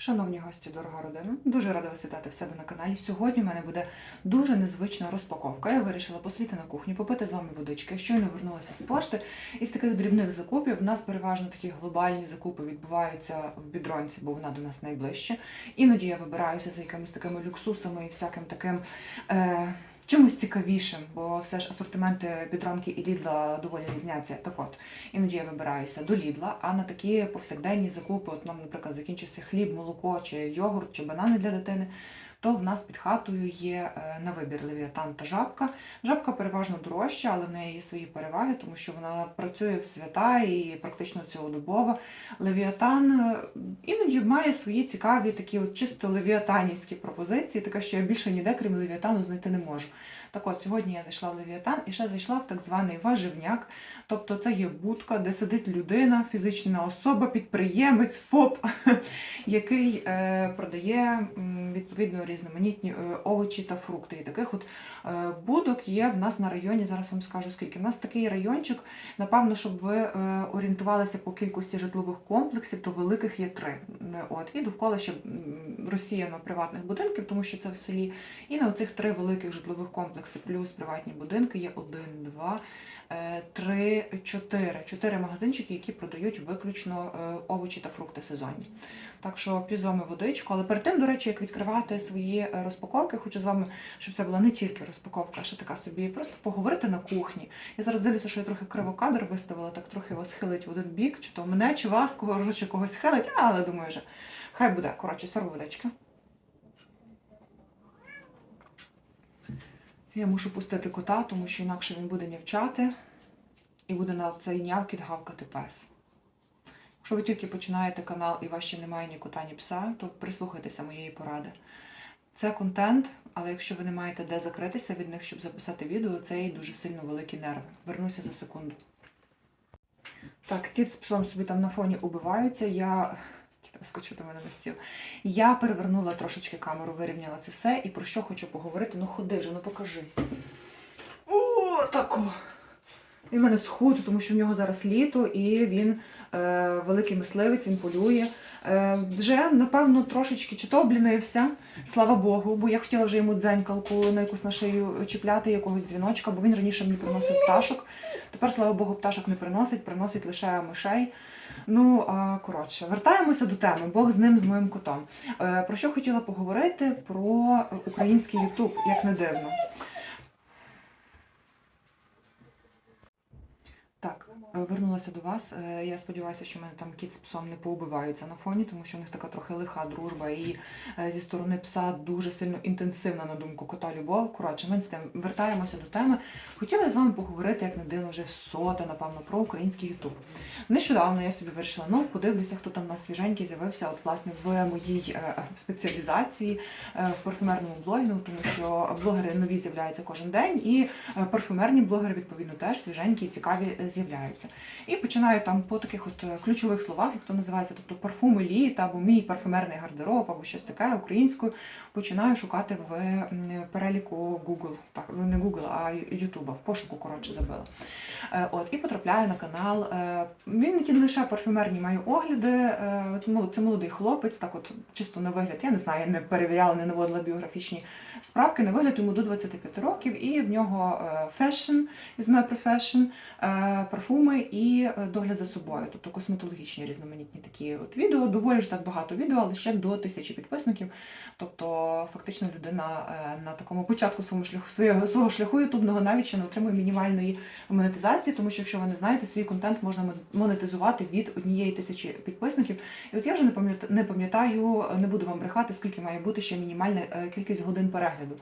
Шановні гості, дорога родина, дуже рада вас вітати в себе на каналі. Сьогодні в мене буде дуже незвична розпаковка. Я вирішила посидіти на кухні, попити з вами водички. Я щойно вернулася з пошти. Із таких дрібних закупів в нас переважно такі глобальні закупи відбуваються в бідронці, бо вона до нас найближче. Іноді я вибираюся за якимись такими люксусами і всяким таким. Е- Чимось цікавішим, бо все ж асортименти підранки і лідла доволі різняться. Так от, іноді я вибираюся до лідла, а на такі повсякденні закупи, от нам, наприклад, закінчився хліб, молоко, чи йогурт, чи банани для дитини, то в нас під хатою є е, на вибір левіатан та жабка. Жабка переважно дорожча, але в неї є свої переваги, тому що вона працює в свята і практично цілодобово. Левіатан е, іноді має свої цікаві такі от чисто левіатанівські пропозиції, таке, що я більше ніде, крім левіатану, знайти не можу. Так от, сьогодні я зайшла в левіатан і ще зайшла в так званий важивняк. Тобто це є будка, де сидить людина, фізична особа, підприємець, ФОП, який е, продає відповідно різноманітні е, овочі та фрукти. І таких от е, будок є в нас на районі. Зараз вам скажу скільки. У нас такий райончик. Напевно, щоб ви е, орієнтувалися по кількості житлових комплексів, то великих є три. От і довкола ще розсіяно приватних будинків, тому що це в селі. І на оцих три великих житлових комплекси плюс приватні будинки є один, два, е, три, чотири. Чотири магазинчики, які продають виключно е, овочі та фрукти сезонні. Так що пізоми водичку. Але перед тим, до речі, як відкривати свої е, розпаковки, хочу з вами, щоб це була не тільки розпаковка, а ще така собі, просто поговорити на кухні. Я зараз дивлюся, що я трохи криво кадр виставила, так трохи вас хилить в один бік, чи то мене, чи вас, кого чи когось хилить, але думаю, вже хай буде. Коротше, сорву водички. Я мушу пустити кота, тому що інакше він буде нявчати і буде на цей нявкіт гавкати пес. Якщо ви тільки починаєте канал і у вас ще немає ні кота, ні пса, то прислухайтеся моєї поради. Це контент, але якщо ви не маєте де закритися від них, щоб записати відео, це і дуже сильно великі нерви. Вернуся за секунду. Так, кіт з псом собі там на фоні убиваються. Я Скочив до мене на стіл. Я перевернула трошечки камеру, вирівняла це все. І про що хочу поговорити? Ну ходи вже, ну покажись. О, тако. Він в мене схуд, тому що в нього зараз літо і він е, великий мисливець, він полює. Е, вже, напевно, трошечки чи то облінився, слава Богу, бо я хотіла вже йому дзенькалку на якусь на шию чіпляти, якогось дзвіночка, бо він раніше мені приносив пташок. Тепер, слава Богу, пташок не приносить, приносить лише мишей. Ну, коротше, вертаємося до теми. Бог з ним, з моїм котом. Е, про що хотіла поговорити? Про український Ютуб, як не дивно. Так, е, вернулася до вас. Е, Я сподіваюся, що мене там кіт з псом не поубиваються на фоні, тому що в них така трохи лиха дружба, і е, зі сторони пса дуже сильно інтенсивна на думку кота любов. Коротше, ми з тим вертаємося до теми. Хотіла з вами поговорити, як не дивно, вже соте, напевно, про український Ютуб. Нещодавно я собі вирішила, ну подивлюся, хто там у нас свіженький з'явився, от власне в моїй е, спеціалізації в парфюмерному блогінгу, тому що блогери нові з'являються кожен день, і парфюмерні блогери відповідно теж свіженькі і цікаві е, з'являються. І починаю там по таких от е, ключових словах, як то називається, тобто парфуми літа або мій парфюмерний гардероб, або щось таке українською, починаю шукати в переліку Google, так не Google, а YouTube, в пошуку коротше забила. Е, От і потрапляю на канал. е, Він не лише парфюмерні має огляди. мол- Це молодий хлопець, так от чисто на вигляд. Я не знаю, я не перевіряла, не наводила біографічні справки. На вигляд йому до 25 років, і в нього фешн is my profession, е, і е, догляд за собою, тобто косметологічні різноманітні такі от відео. Доволі ж так багато відео, але ще до тисячі підписників. Тобто, фактично, людина е, на такому початку свого шляху свого, шляху ютубного навіть ще не отримує мінімальної монетизації, тому що, якщо ви не знаєте, свій контент можна монетизувати від однієї тисячі підписників. І от я вже не пам'ятаю, не буду вам брехати, скільки має бути ще мінімальна е, кількість годин перегляду.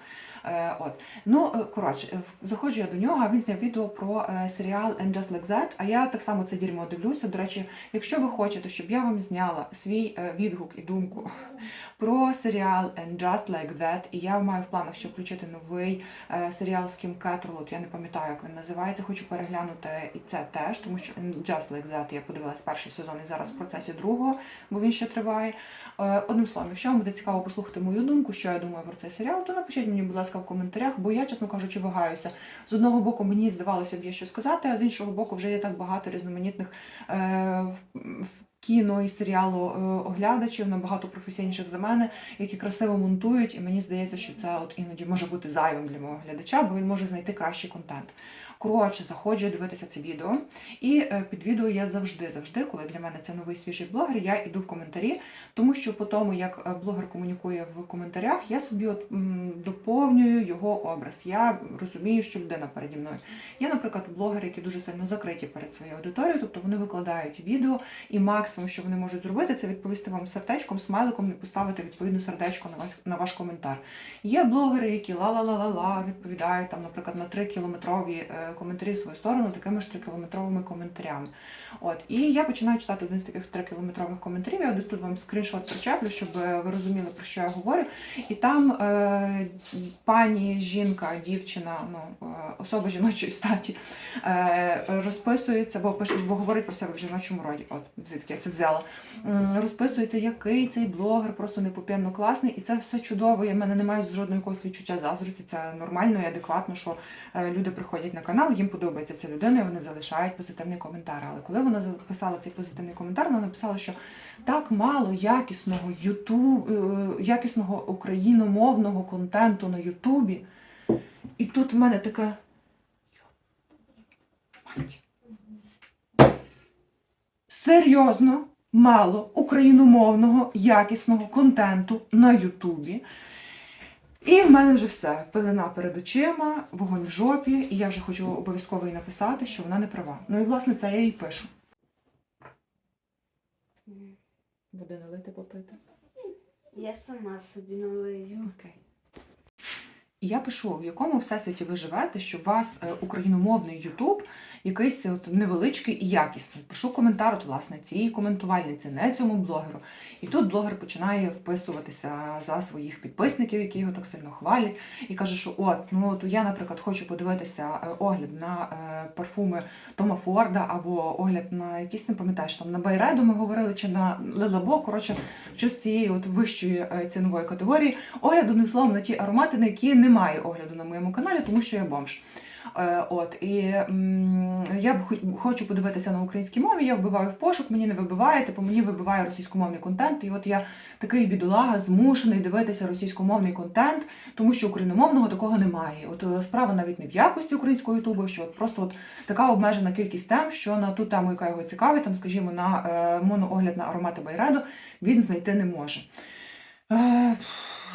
Е, От. Ну, е, коротше, е, заходжу я до нього, а він зняв відео про серіал And Just Like That, а я так само це дерьмо дивлюся. До речі, якщо ви хочете, щоб я вам зняла свій відгук і думку про серіал And Just Like That, і я маю в планах, щоб включити новий серіал з Кім Кеттрол, от я не пам'ятаю, як він називається, хочу переглянути і це теж, тому що And Just Like That я подивилась перший сезон і зараз в процесі другого, бо він ще триває. Одним словом, якщо вам буде цікаво послухати мою думку, що я думаю про цей серіал, то напишіть мені, будь ласка, в коментарях, бо я, чесно кажучи, вагаюся. З одного боку, мені здавалося б, є що сказати, а з іншого боку, вже є так багато різноманітних е, кіно і серіалу е, оглядачів, набагато професійніших за мене, які красиво монтують, і мені здається, що це от іноді може бути зайвим для мого глядача, бо він може знайти кращий контент. Коротше, заходжу дивитися це відео. І е, під відео я завжди, завжди, коли для мене це новий свіжий блогер, я йду в коментарі, тому що по тому, як е, блогер комунікує в коментарях, я собі от доповнюю його образ. Я розумію, що людина переді мною. Є, наприклад, блогери, які дуже сильно закриті перед своєю аудиторією, тобто вони викладають відео, і максимум, що вони можуть зробити, це відповісти вам сердечком, смайликом і поставити відповідне сердечко на ваш, на ваш коментар. Є блогери, які ла-ла-ла-ла-ла відповідають там, наприклад, на 3 кілометрові е, коментарі в свою сторону такими ж 3 кілометровими коментарями. От і я починаю читати один з таких 3 кілометрових коментарів. Я тут вам скріншот причеплю, щоб е, ви розуміли про що я говорю. І там е, пані, жінка, дівчина, ну е, особа жіночої статі е, розписується, бо пише, бо говорить про себе в жіночому роді. От звідки я це взяла. Розписується, який цей блогер, просто непопєнно класний, і це все чудово. Я в мене немає жодного якогось відчуття заздрості. Це нормально і адекватно, що е, люди приходять на канал, їм подобається ця людина, і вони залишають позитивний коментар. Але коли вона записала цей позитивний коментар, вона написала, що так мало якісного ютуб, е, якісного україномовного контенту на Ютубі. І тут в мене така. Серйозно мало україномовного якісного контенту на Ютубі. І в мене вже все. Пилина перед очима, вогонь в жопі, і я вже хочу обов'язково їй написати, що вона не права. Ну і власне це я їй пишу. Води налити попити. Я сама собі налию. Окей. І я пишу, в якому всесвіті ви живете, що у вас е, україномовний Ютуб якийсь от невеличкий і якісний. Пишу коментар, от, власне, цій коментувальниці, не цьому блогеру. І тут блогер починає вписуватися за своїх підписників, які його так сильно хвалять, і каже, що от, ну от я, наприклад, хочу подивитися е, огляд на е, парфуми Тома Форда або огляд на якісь, не пам'ятаєш, там на Байреду ми говорили, чи на Лелабо, коротше, щось цієї от вищої е, цінової категорії. Огляд, одним словом, на ті аромати, на які немає огляду на моєму каналі, тому що я бомж. Е, От і я хочу подивитися на українській мові. Я вбиваю в пошук, мені не вибиває, типу мені вибиває російськомовний контент. І от я такий бідолага, змушений дивитися російськомовний контент, тому що україномовного такого немає. От е, справа навіть не в якості українського ютубу, що от просто от така обмежена кількість тем, що на ту тему, яка його цікавить, там, скажімо, на е, моноогляд на аромати Байреду, він знайти не може.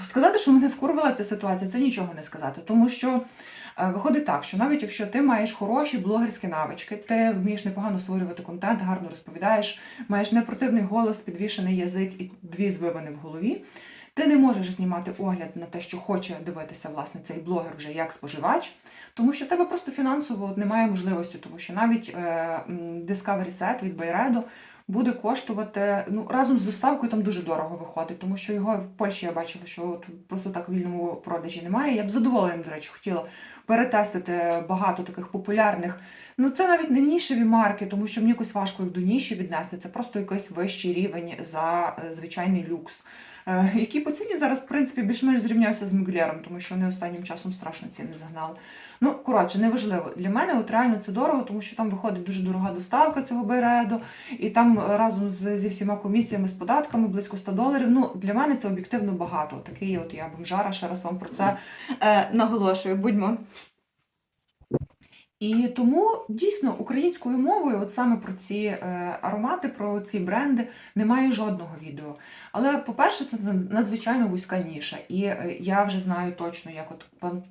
Сказати, що мене вкурвала ця ситуація, це нічого не сказати, тому що. Е, Виходить так, що навіть якщо ти маєш хороші блогерські навички, ти вмієш непогано створювати контент, гарно розповідаєш, маєш непротивний голос, підвішений язик і дві звивини в голові, ти не можеш знімати огляд на те, що хоче дивитися власне цей блогер вже як споживач, тому що тебе просто фінансово немає можливості, тому що навіть е, Discovery Set від Байреду буде коштувати ну разом з доставкою там дуже дорого виходить, тому що його в Польщі я бачила, що от просто так в вільному продажі немає. Я б задоволена, до речі, хотіла перетестити багато таких популярних. Ну це навіть не нішеві марки, тому що мені якось важко їх до ніші віднести. Це просто якийсь вищий рівень за е, звичайний люкс. Е, Які по ціні зараз, в принципі, більш-менш зрівняюся з Мюглером, тому що вони останнім часом страшно ціни загнали. Ну, коротше, неважливо. Для мене от реально це дорого, тому що там виходить дуже дорога доставка цього береду, і там разом з, зі всіма комісіями, з податками близько 100 доларів. Ну, для мене це об'єктивно багато. Такий от я бомжара, ще раз вам про це е, наголошую. Будьмо. І тому дійсно українською мовою, от саме про ці е, аромати, про ці бренди, немає жодного відео. Але, по-перше, це надзвичайно вузька ніша. І е, я вже знаю точно, як от пан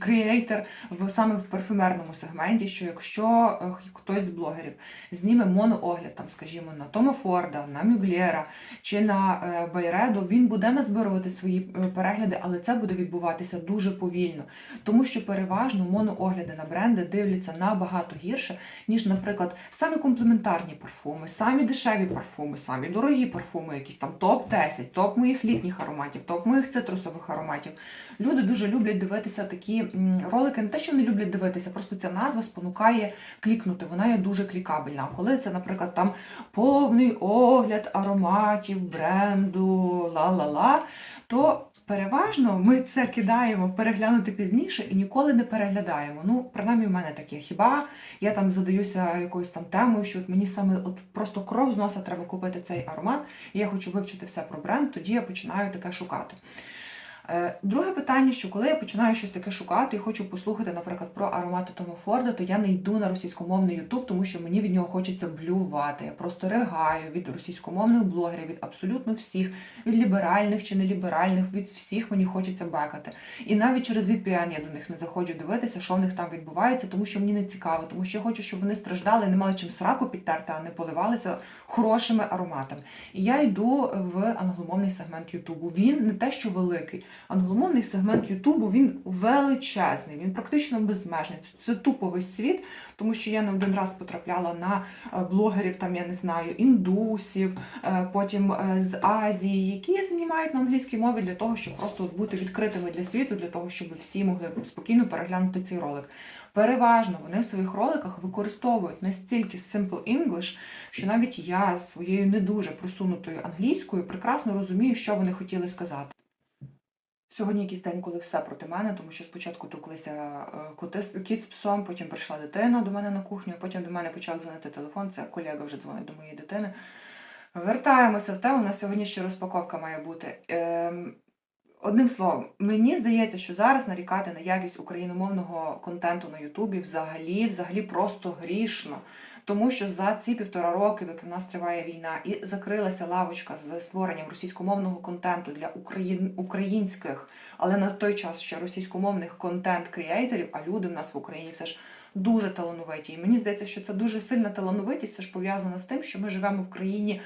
креатор саме в парфюмерному сегменті, що якщо е, хтось з блогерів зніме моноогляд, там, скажімо, на Тома Форда, на Мюглєра чи на е, Байреду, він буде назбирувати свої перегляди, але це буде відбуватися дуже повільно. Тому що переважно моноогляди на бренди дивляться набагато гірше, ніж, наприклад, самі комплементарні парфуми, самі дешеві парфуми, самі дорогі парфуми, якісь там топ-10, топ моїх літніх ароматів, топ моїх цитрусових ароматів. Люди дуже люблять дивитися такі ролики, не те, що не люблять дивитися, просто ця назва спонукає клікнути. Вона є дуже клікабельна. А коли це, наприклад, там повний огляд ароматів, бренду, ла-ла-ла, то переважно ми це кидаємо в переглянути пізніше і ніколи не переглядаємо. Ну, принаймні, в мене таке. Хіба я там задаюся якоюсь там темою, що от мені саме от просто кров з носа треба купити цей аромат, і я хочу вивчити все про бренд, тоді я починаю таке шукати. Е, Друге питання, що коли я починаю щось таке шукати і хочу послухати, наприклад, про аромати Тома Форда, то я не йду на російськомовний Ютуб, тому що мені від нього хочеться блювати. Я просто ригаю від російськомовних блогерів, від абсолютно всіх, від ліберальних чи неліберальних, від всіх мені хочеться бекати. І навіть через VPN я до них не заходжу дивитися, що в них там відбувається, тому що мені не цікаво, тому що я хочу, щоб вони страждали, не мали чим сраку підтерти, а не поливалися хорошими ароматами. І я йду в англомовний сегмент Ютубу. Він не те, що великий. Англомовний сегмент Ютубу він величезний, він практично безмежний. Це тупо весь світ, тому що я не один раз потрапляла на е, блогерів, там я не знаю, індусів, е, потім е, з Азії, які знімають на англійській мові для того, щоб просто бути відкритими для світу, для того, щоб всі могли спокійно переглянути цей ролик. Переважно вони в своїх роликах використовують настільки Simple English, що навіть я з своєю не дуже просунутою англійською прекрасно розумію, що вони хотіли сказати. Сьогодні якийсь день, коли все проти мене, тому що спочатку туклися е, коти кіт з псом, потім прийшла дитина до мене на кухню, потім до мене почав дзвонити телефон. Це колега вже дзвонить до моєї дитини. Вертаємося в тему. У нас сьогодні ще розпаковка має бути. Ем, Одним словом, мені здається, що зараз нарікати на якість україномовного контенту на Ютубі взагалі, взагалі просто грішно. Тому що за ці півтора роки, доки в нас триває війна, і закрилася лавочка з створенням російськомовного контенту для україн... українських, але на той час ще російськомовних контент-кріейторів, а люди в нас в Україні все ж дуже талановиті. І мені здається, що це дуже сильна талановитість, це ж пов'язана з тим, що ми живемо в країні,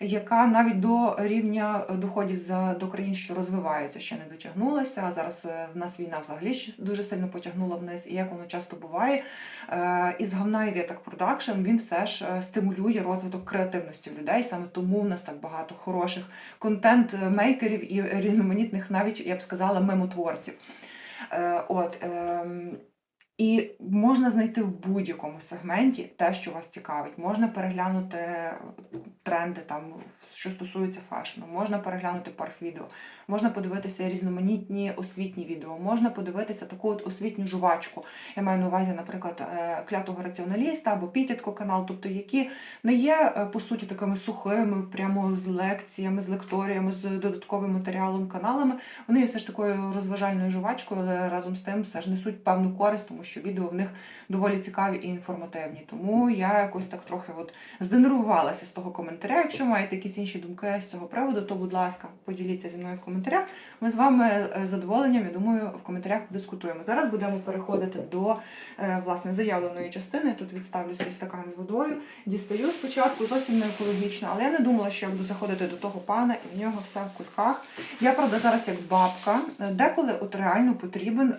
яка навіть до рівня доходів за до країн, що розвиваються, ще не дотягнулася. А зараз е, в нас війна взагалі дуже сильно потягнула вниз. І як воно часто буває, е, із говна і веток продакшн він все ж е, стимулює розвиток креативності людей. Саме тому в нас так багато хороших контент-мейкерів і різноманітних, навіть я б сказала, мемотворців. От ем, і можна знайти в будь-якому сегменті те, що вас цікавить. Можна переглянути тренди, там, що стосується фешну, можна переглянути парф-відео, можна подивитися різноманітні освітні відео, можна подивитися таку от освітню жувачку. Я маю на увазі, наприклад, е, клятого раціоналіста або Пітятко канал, тобто які не є е, по суті такими сухими, прямо з лекціями, з лекторіями, з додатковим матеріалом каналами. Вони є все ж такою розважальною жувачкою, але разом з тим все ж несуть певну користь, що відео в них доволі цікаві і інформативні. Тому я якось так трохи от зденервувалася з того коментаря. Якщо маєте якісь інші думки з цього приводу, то будь ласка, поділіться зі мною в коментарях. Ми з вами е, з задоволенням, я думаю, в коментарях подискутуємо. Зараз будемо переходити до е, власне заявленої частини. Тут відставлю свій стакан з водою. Дістаю спочатку зовсім не екологічно, але я не думала, що я буду заходити до того пана, і в нього все в кульках. Я правда зараз як бабка. Е, Деколи от реально потрібен.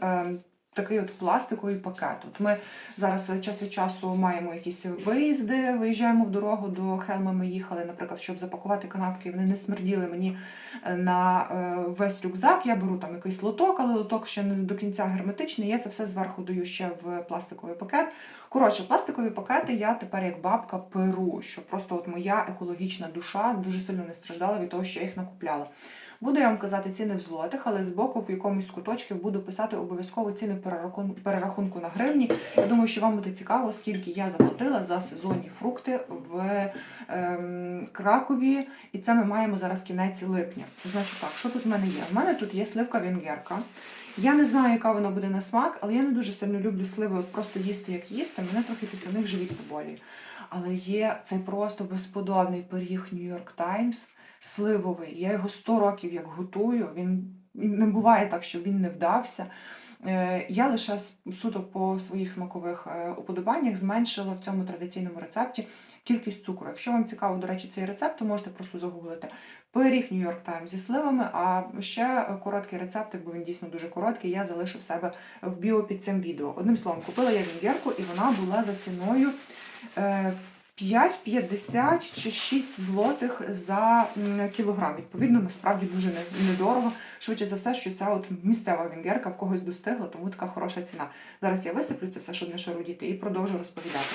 Такий от пластиковий пакет. От ми зараз е, час від часу маємо якісь виїзди, виїжджаємо в дорогу до Хелма. Ми їхали, наприклад, щоб запакувати канапки, вони не смерділи мені е, на е, весь рюкзак. Я беру там якийсь лоток, але лоток ще не до кінця герметичний. Я це все зверху даю ще в пластиковий пакет. Коротше, пластикові пакети я тепер як бабка перу, щоб просто от моя екологічна душа дуже сильно не страждала від того, що я їх накупляла. Буду я вам казати ціни в злотих, але збоку в якомусь куточку буду писати обов'язково ціни перерахунку на гривні. Я думаю, що вам буде цікаво, скільки я заплатила за сезонні фрукти в ем, Кракові, і це ми маємо зараз кінець липня. Значить так, що тут в мене є? У мене тут є сливка венгерка. Я не знаю, яка вона буде на смак, але я не дуже сильно люблю сливи просто їсти, як їсти. Мене трохи після них живіт поболює. Але є цей просто безподобний пиріг York Times сливовий. Я його 100 років як готую. Він не буває так, що він не вдався. Е, Я лише суто по своїх смакових е, уподобаннях зменшила в цьому традиційному рецепті кількість цукру. Якщо вам цікаво, до речі, цей рецепт, то можете просто загуглити пиріг York Times зі сливами. А ще е, короткий рецепт, бо він дійсно дуже короткий, я залишу в себе в біо під цим відео. Одним словом, купила я вінгерку, і вона була за ціною. Е, 5,50 чи 6 злотих за кілограм. Відповідно, насправді дуже недорого. Швидше за все, що ця от місцева венгерка в когось достигла, тому така хороша ціна. Зараз я висиплю це все, щоб не шарудіти, і продовжу розповідати.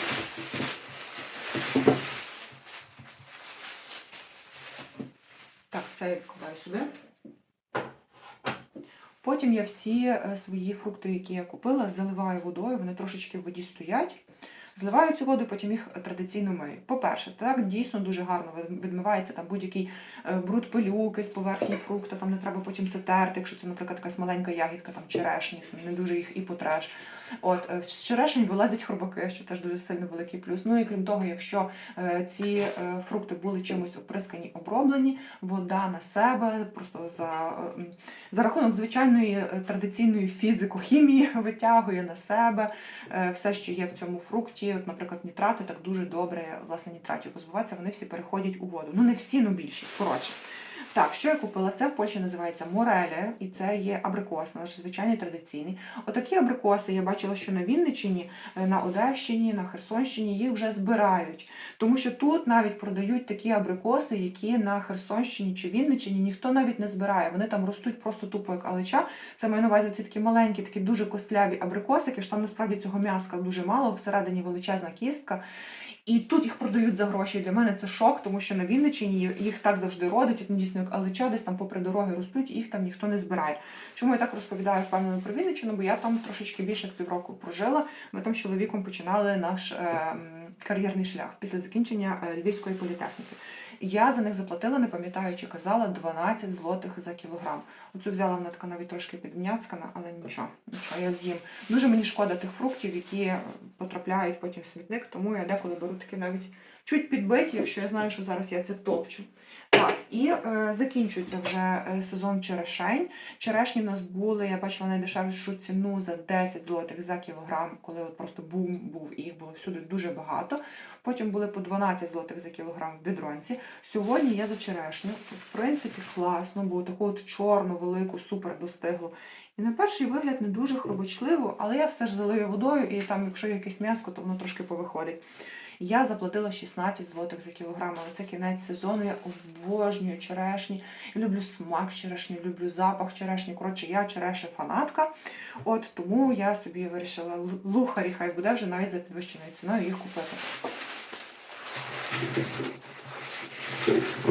Так, це я відкладаю сюди. Потім я всі е, свої фрукти, які я купила, заливаю водою, вони трошечки в воді стоять. Зливаю цю воду, потім їх традиційно мию. По-перше, так дійсно дуже гарно відмивається там будь-який е, бруд пилюки з поверхні фрукта, там не треба потім це терти, якщо це, наприклад, якась маленька ягідка, там черешні, не дуже їх і потреш. От е, з черешень вилазять хробаки, що теж дуже сильно великий плюс. Ну і крім того, якщо е, ці е, фрукти були чимось оприскані, оброблені, вода на себе, просто за, е, за рахунок звичайної е, традиційної фізико-хімії витягує на себе е, все, що є в цьому фрукті. От, наприклад, нітрати так дуже добре, власне, нітратів позбуватися, вони всі переходять у воду. Ну не всі, ну більшість. Коротше. Так, що я купила? Це в Польщі називається морелі, і це є абрикос, наш звичайний традиційний. Отакі абрикоси я бачила, що на Вінниччині, е, на Одещині, на Херсонщині їх вже збирають. Тому що тут навіть продають такі абрикоси, які на Херсонщині чи Вінниччині ніхто навіть не збирає. Вони там ростуть просто тупо як алеча. Це маю на увазі ці такі маленькі, такі дуже костляві абрикосики, що там насправді цього м'яска дуже мало, всередині величезна кістка. І тут їх продають за гроші. Для мене це шок, тому що на Вінниччині їх так завжди родить. от дійсно як алича десь там попри дороги ростуть, їх там ніхто не збирає. Чому я так розповідаю впевнено про Вінниччину? Бо я там трошечки більше півроку прожила. Ми там з чоловіком починали наш е, кар'єрний шлях після закінчення е, Львівської політехніки. Я за них заплатила, не пам'ятаю, чи казала 12 злотих за кілограм. Оцю взяла вона така навіть трошки підм'яцкана, але нічого, нічого, я з'їм. Дуже мені шкода тих фруктів, які потрапляють потім в смітник, тому я деколи беру такі навіть чуть підбиті, якщо я знаю, що зараз я це топчу. Так, і е, закінчується вже е, сезон черешень. Черешні в нас були, я бачила найдешевшу ціну за 10 злотих за кілограм, коли от просто бум був, і їх було всюди дуже багато. Потім були по 12 злотих за кілограм в бідронці. Сьогодні я за черешню. В принципі, класно, бо таку от чорну, велику, супер достиглу. І на перший вигляд не дуже хробочливо, але я все ж залию водою, і там, якщо є якесь м'яско, то воно трошки повиходить. Я заплатила 16 злотих за кілограм, але це кінець сезону. Я обожнюю черешні. Люблю смак черешні, люблю запах черешні. Коротше, я черешня фанатка. От тому я собі вирішила лухарі, хай буде вже навіть за підвищеною ціною їх купити. Thank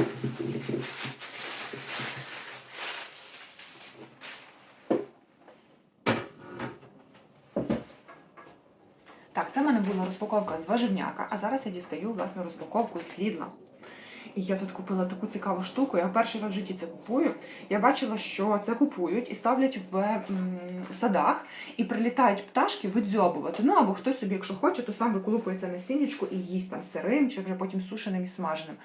це в мене була розпаковка з важівняка, а зараз я дістаю власне розпаковку з Лідла. І я тут купила таку цікаву штуку. Я перший раз в житті це купую. Я бачила, що це купують і ставлять в м, садах, і прилітають пташки видзьобувати. Ну або хтось собі, якщо хоче, то сам виколупується на сінечку і їсть там сирим чи вже потім сушеним і смаженим.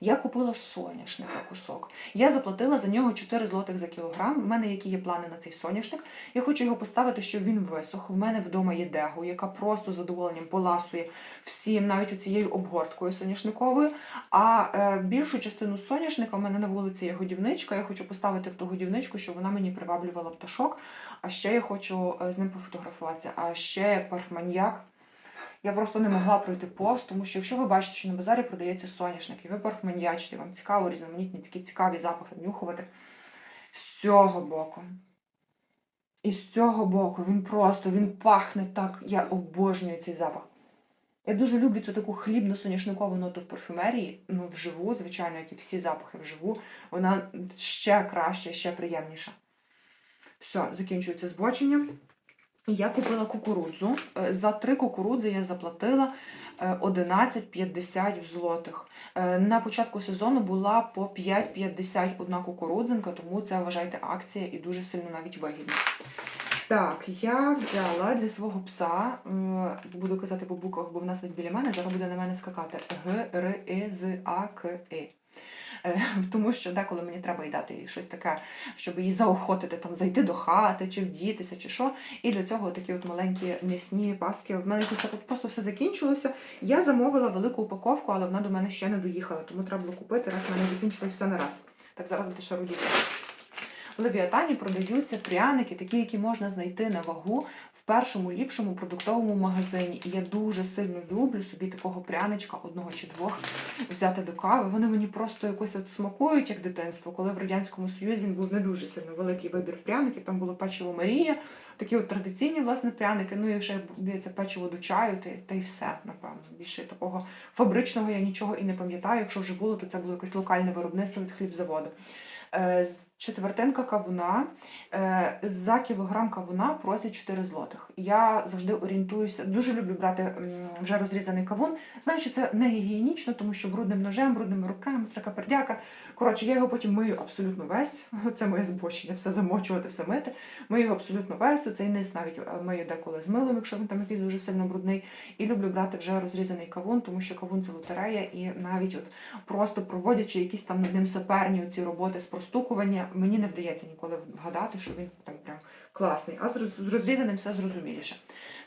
Я купила соняшника кусок. Я заплатила за нього 4 злотих за кілограм. У мене які є плани на цей соняшник. Я хочу його поставити, щоб він висох. У мене вдома є дегу, яка просто задоволенням поласує всім, навіть оцією обгорткою соняшниковою. А е, більшу частину соняшника в мене на вулиці є годівничка. Я хочу поставити в ту годівничку, щоб вона мені приваблювала пташок. А ще я хочу е, з ним пофотографуватися. А ще як парфманьяк. Я просто не могла пройти повз, тому що якщо ви бачите, що на базарі продається соняшник, і ви парфманьячите, вам цікаво різноманітні такі цікаві запахи нюхувати. З цього боку. І з цього боку він просто він пахне так. Я обожнюю цей запах. Я дуже люблю цю таку хлібно-соняшникову ноту в парфюмерії, ну, вживу, звичайно, як і всі запахи вживу. Вона ще краще, ще приємніша. Все, закінчується збочення. Я купила кукурудзу. Е, За три кукурудзи я заплатила е, 11,50 в злотих. Е, На початку сезону була по 5,50 одна кукурудзинка, тому це вважайте акція і дуже сильно навіть вигідно. Так, я взяла для свого пса, е, буду казати по буквах, бо в нас біля мене зараз буде на мене скакати Г, Р, І, З, А, К. Е, Тому що деколи мені треба їй дати щось таке, щоб її заохотити, там зайти до хати, чи вдітися, чи що. І для цього такі от маленькі м'ясні паски. В мене якось просто все закінчилося. Я замовила велику упаковку, але вона до мене ще не доїхала, тому треба було купити, раз в мене закінчилось все на раз. Так зараз буде ще родіти. В Левіатані продаються пряники, такі, які можна знайти на вагу першому ліпшому продуктовому магазині. І я дуже сильно люблю собі такого пряничка, одного чи двох, взяти до кави. Вони мені просто якось от смакують як дитинство, коли в Радянському Союзі був не дуже сильно великий вибір пряників. Там було печиво Марія, такі от традиційні власне пряники. Ну і ще здається, печиво до чаю, та, та й все, напевно. Більше такого фабричного я нічого і не пам'ятаю. Якщо вже було, то це було якесь локальне виробництво від хлібзаводу. Четвертинка кавуна. Е, За кілограм кавуна просять 4 злотих. Я завжди орієнтуюся, дуже люблю брати вже розрізаний кавун. Знаю, що це не гігієнічно, тому що брудним ножем, брудними руками, срака пердяка. Коротше, я його потім мию абсолютно весь. Це моє збочення, все замочувати, все мити. Мию його абсолютно весь. Цей низ навіть е, мию деколи з милом, якщо він там якийсь дуже сильно брудний. І люблю брати вже розрізаний кавун, тому що кавун це лотерея, і навіть от просто проводячи якісь там над ним саперні ці роботи з простукування, мені не вдається ніколи вгадати, що він там прям класний. А з роз- розрізаним все зрозуміліше.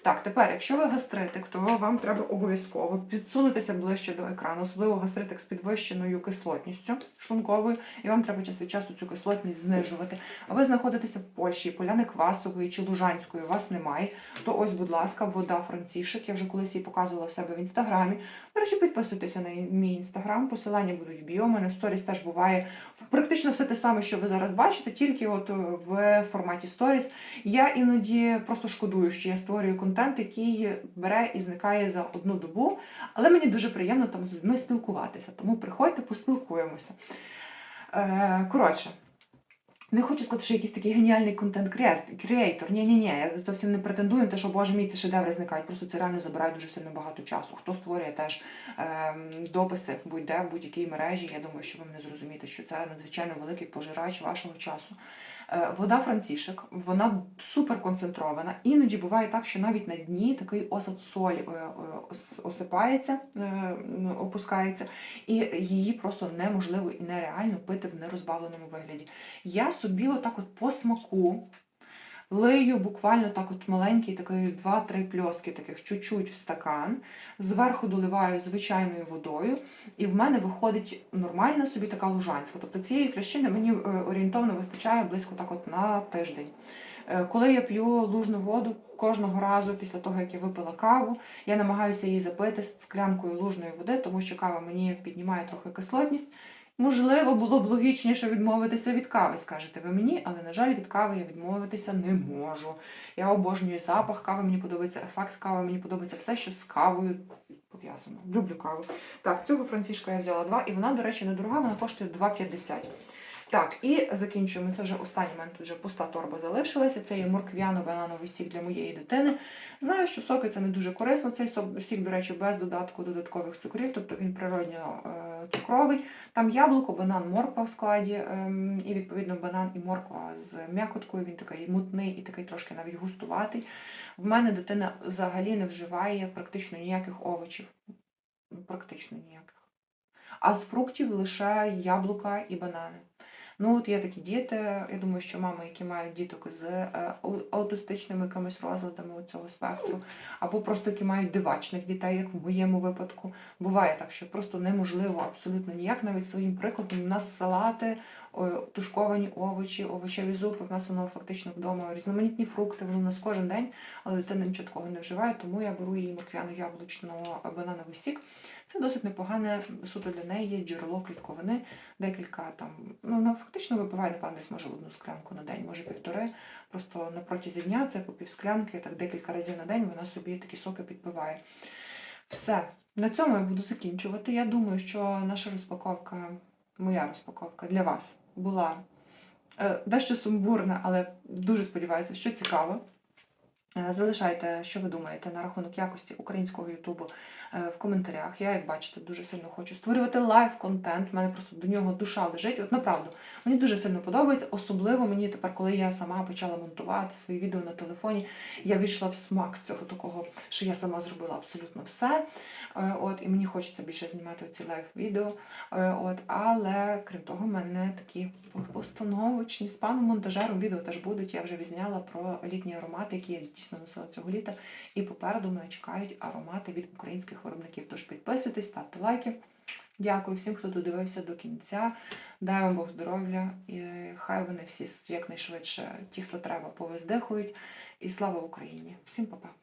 Так, тепер, якщо ви гастритик, то вам треба обов'язково підсунутися ближче до екрану, особливо гастритик з підвищеною кислотністю шлунковою, і вам треба час від часу цю кислотність знижувати. А ви знаходитеся в Польщі, поляни Квасової чи Лужанської у вас немає, то ось, будь ласка, вода Францішек. Я вже колись її показувала в себе в інстаграмі. До речі, підписуйтеся на мій інстаграм, посилання будуть в біо. У мене в сторіс теж буває практично все те саме, що ви зараз бачите, тільки от е, в форматі сторіс. Я іноді просто шкодую, що я створюю контент, який бере і зникає за одну добу, але мені дуже приємно там з людьми спілкуватися. Тому приходьте, поспілкуємося. Е, коротше. Не хочу сказати, що якийсь такий геніальний контент-креатор. Ні, ні, ні, я зовсім не претендую на те, що боже мій ці шедеври зникають. Просто це реально забирає дуже сильно багато часу. Хто створює теж ем, дописи будь-де, в будь-якій мережі. Я думаю, що ви мене зрозумієте, що це надзвичайно великий пожирач вашого часу. Е, вода Францішек, вона супер концентрована. Іноді буває так, що навіть на дні такий осад солі е, е, ос- осипається, ну, опускається, і її просто неможливо і нереально пити в нерозбавленому вигляді. Я собі отак от по смаку лию буквально так от маленький, такий 2-3 пльоски, таких чуть-чуть в стакан. Зверху доливаю звичайною водою, і в мене виходить нормальна собі така лужанська. Тобто цієї флящини мені е, орієнтовно вистачає близько так от на тиждень. Е, Коли я п'ю лужну воду кожного разу після того, як я випила каву, я намагаюся її запити склянкою лужної води, тому що кава мені піднімає трохи кислотність. Можливо, було б логічніше відмовитися від кави, скажете ви мені, але, на жаль, від кави я відмовитися не можу. Я обожнюю запах кави, мені подобається ефект кави, мені подобається все, що з кавою пов'язано. Люблю каву. Так, цього францішка я взяла два, і вона, до речі, недорога, вона коштує 2,50. Так, і закінчуємо. Це вже останній в мене тут вже пуста торба залишилася. Це є морквяно-банановий сік для моєї дитини. Знаю, що соки це не дуже корисно. Цей сік, до речі, без додатку додаткових цукрів, тобто він природньо е, цукровий. Там яблуко, банан, морква в складі, ем, і відповідно банан і морква з м'якоткою. Він такий мутний і такий трошки навіть густуватий. В мене дитина взагалі не вживає практично ніяких овочів. Практично ніяких. А з фруктів лише яблука і банани. Ну, от є такі діти. Я думаю, що мами, які мають діток з е, аутистичними якимись розладами у цього спектру, або просто які мають дивачних дітей, як в моєму випадку. Буває так, що просто неможливо абсолютно ніяк, навіть своїм прикладом. У нас салати, о, тушковані овочі, овочеві зупи. В нас воно фактично вдома різноманітні фрукти, воно у нас кожен день, але дитина нічого не вживає, тому я беру її морквяно-яблучно-банановий сік. Це досить непогане суто для неї джерело клітковини. Декілька там, ну вона фактично випиває, напевно, десь може одну склянку на день, може півтори. Просто на протязі дня це по півсклянки, так декілька разів на день вона собі такі соки підпиває. Все. На цьому я буду закінчувати. Я думаю, що наша розпаковка, моя розпаковка для вас була е, дещо сумбурна, але дуже сподіваюся, що цікаво. Е, Залишайте, що ви думаєте на рахунок якості українського Ютубу е, в коментарях. Я, як бачите, дуже сильно хочу створювати лайв-контент. У мене просто до нього душа лежить. От направду, мені дуже сильно подобається. Особливо мені тепер, коли я сама почала монтувати свої відео на телефоні, я війшла в смак цього такого, що я сама зробила абсолютно все. Е, От, і мені хочеться більше знімати ці лайв-відео. От, але крім того, в мене такі постановочні з паном монтажером відео теж будуть. Я вже відзняла про літні аромати, які я дійсно носила цього літа. І попереду мене чекають аромати від українських виробників. Тож підписуйтесь, ставте лайки. Дякую всім, хто додивився до кінця. Дай вам Бог здоров'я. І хай вони всі якнайшвидше, ті, хто треба, повиздихують. І слава Україні! Всім па-па!